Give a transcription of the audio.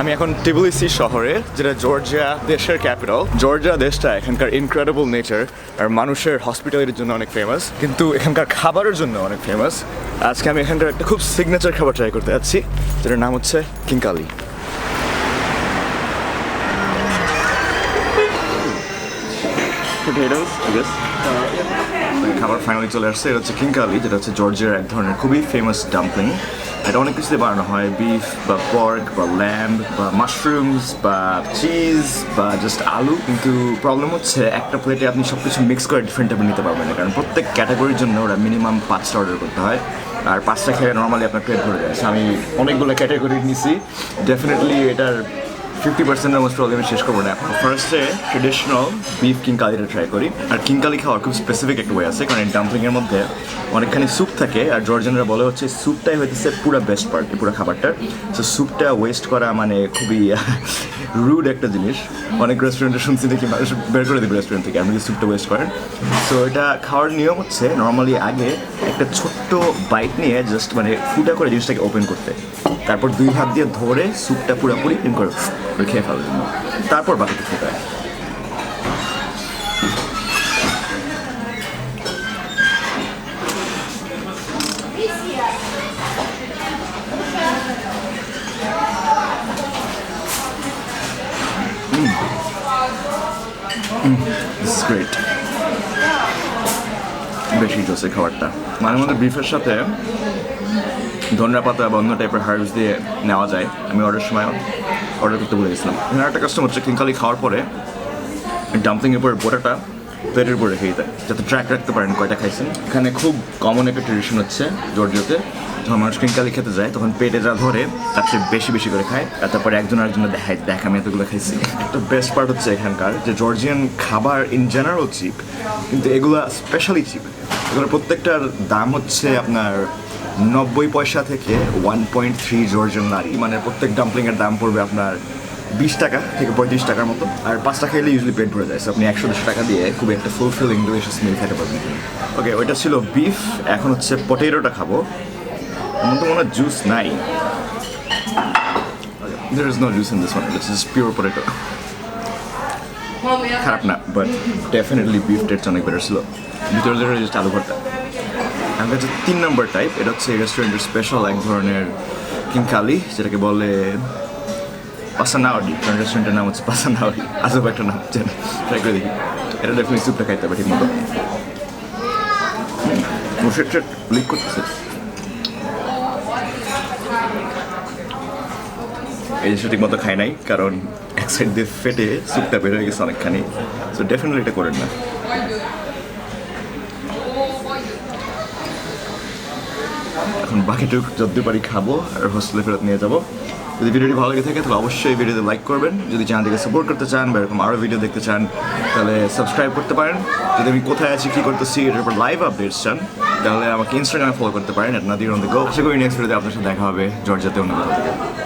আমি এখন টিবলিসি শহরে, যেটা জর্জিয়া দেশের ক্যাপিটাল জর্জিয়া দেশটা এখানকার ইনক্রেডিবল নেচার আর মানুষের হসপিটালিটির জন্য অনেক ফেমাস কিন্তু এখানকার খাবারের জন্য অনেক ফেমাস আজকে আমি এখানকার একটা খুব সিগনেচার খাবার ট্রাই করতে যাচ্ছি, যেটার নাম হচ্ছে guess. খাবার ফাইনালি চলে আসছে, এটা হচ্ছে কিংকালি যেটা হচ্ছে জর্জিয়ার এক ধরনের খুবই ফেমাস ডাম্পলিং এটা অনেক কিছুতে বানানো হয়। বিফ বা পর্ক বা ল্যাম্ব বা মাশরুমস বা চিজ বা জাস্ট আলু। কিন্তু প্রবলেম হচ্ছে একটা প্লেটে আপনি সব কিছু মিক্স করে ডিফারেন্ট টাইপের নিতে পারবেন না। কারণ প্রত্যেক ক্যাটাগরির জন্য ওরা মিনিমাম পাঁচটা অর্ডার করতে হয়। আর পাঁচটা খেয়ে নর্মালি আপনার পেট ভরে যায়। আমি অনেকগুলো ক্যাটাগরি নিছি। ডেফিনেটলি এটার ফিফটি পার্সেন্টের মোস্ট প্রবলেম শেষ করব না। ফার্স্টে ট্রেডিশনাল বিফ কিংকালিটা ট্রাই করি। আর কিংকালি খাওয়ার খুব স্পেসিফিক একটা ওয়ে আছে, কারণ ডাম্পলিংয়ের মধ্যে অনেকখানি স্যুপ থাকে, আর জর্জিয়ানরা বলে হচ্ছে স্যুপটাই হইতেছে পুরো বেস্ট পার্ট পুরো খাবারটার। সো স্যুপটা ওয়েস্ট করা মানে খুবই রুড একটা জিনিস। অনেক রেস্টুরেন্টে শুনছি দেখি, মানুষ বের করে দেবে রেস্টুরেন্ট থেকে আপনি স্যুপটা ওয়েস্ট করেন সো এটা খাওয়ার নিয়ম হচ্ছে নর্মালি আগে একটা ছোট্ট বাইট নিয়ে জাস্ট মানে ফুটা করে জিনিসটাকে ওপেন করতে। তারপর দুই হাত দিয়ে ধরে স্যুপটা পুরোপুরি করে করে খেয়ে ফেলবেন তারপর বাকিটা হয়। দিস ইজ গ্রেট বেশি জোসে খাবারটা। মাঝে মধ্যে বিফের সাথে ধনিয়া পাতা বা অন্য টাইপের হার্বস দিয়ে নেওয়া যায়। আমি অর্ডার সময় অর্ডার করতে ভুলে গেছিলাম। এখানে একটা কাস্টমার হচ্ছে কিংকালি খাওয়ার পরে ডাম্পলিংয়ের পরে বোটাটা প্লেটের উপরে রেখে দেয় যাতে ট্র্যাক রাখতে পারেন কয়টা খাইছেন। এখানে খুব কমন একটা ট্রেডিশন হচ্ছে জর্জিওতে, যখন মানুষ কিংকালি খেতে যায়, তখন পেটে যা ধরে, তার চেয়ে বেশি বেশি করে খায়, আর তারপরে একজন আরেকজন দেখায়, দেখ, আমি এতগুলো খাইছি। একটা বেস্ট পার্ট হচ্ছে এখানকার যে জর্জিয়ান খাবার ইন জেনারেল চিপ কিন্তু এগুলো স্পেশালি চিপ এগুলো প্রত্যেকটার দাম হচ্ছে আপনার নব্বই পয়সা থেকে ওয়ান পয়েন্ট থ্রি জর্জিয়ান নারী মানে প্রত্যেক ডাম্পলিংয়ের দাম পড়বে আপনার বিশ টাকা থেকে পঁয়ত্রিশ টাকার মতো। আর পাঁচটা খেলে ইউজুয়ালি পেট ভরে যায়। আপনি একশো দেড়শো টাকা দিয়ে খুব একটা ফুলফিলিং ডেলিশিয়াস মিল খেতে পারবেন। ওকে ওইটা ছিল বিফ এখন হচ্ছে পটেটোটা খাব। আমার তো মনে হয় জুস নাই। There is no juice in this one this is pure potato খারাপ না বাট ডেফিনেটলি বিফ টেস্ট অনেক বেটার ছিল। ভিতরে জাস্ট আলু ভর্তা আমার কাছে তিন নম্বর টাইপ এটা হচ্ছে রেস্টুরেন্টের স্পেশাল এক ধরনের কিংকালি যেটাকে বলে পাসানাওয়ারি কারণ রেস্টুরেন্টের নাম হচ্ছে পাসানাওয়ারি আজব একটা নাম হচ্ছে ট্রাই করে দেখি। এটা ডেফিনেটলি স্যুপটা খাইতে হবে ঠিক মতো। লিক করতেছে। এই জিনিসটা ঠিক মতো খাই নাই, কারণ এক সাইড দিয়ে ফেটে স্যুপটা বের হয়ে গেছে অনেকখানি। সো ডেফিনেটলি এটা করেন না। এখন বাকিটুক যত পারি খাব আর হোস্টেলে ফেরত নিয়ে যাব। যদি ভিডিওটি ভালো লেগে থাকে, তাহলে অবশ্যই ভিডিওতে লাইক করবেন। যদি চ্যানেলটিকে সাপোর্ট করতে চান বা এরকম আরও ভিডিও দেখতে চান, তাহলে সাবস্ক্রাইব করতে পারেন। যদি আমি কোথায় আছি, কী করতেছি, এটার উপর লাইভ আপডেটস চান, তাহলে আমাকে ইনস্টাগ্রামে ফলো করতে পারেন এট নাদির অন দ্য আশা করি নেক্সট ভিডিওতে আপনার সাথে দেখা হবে। জর্জাতে অন্য কোথাও।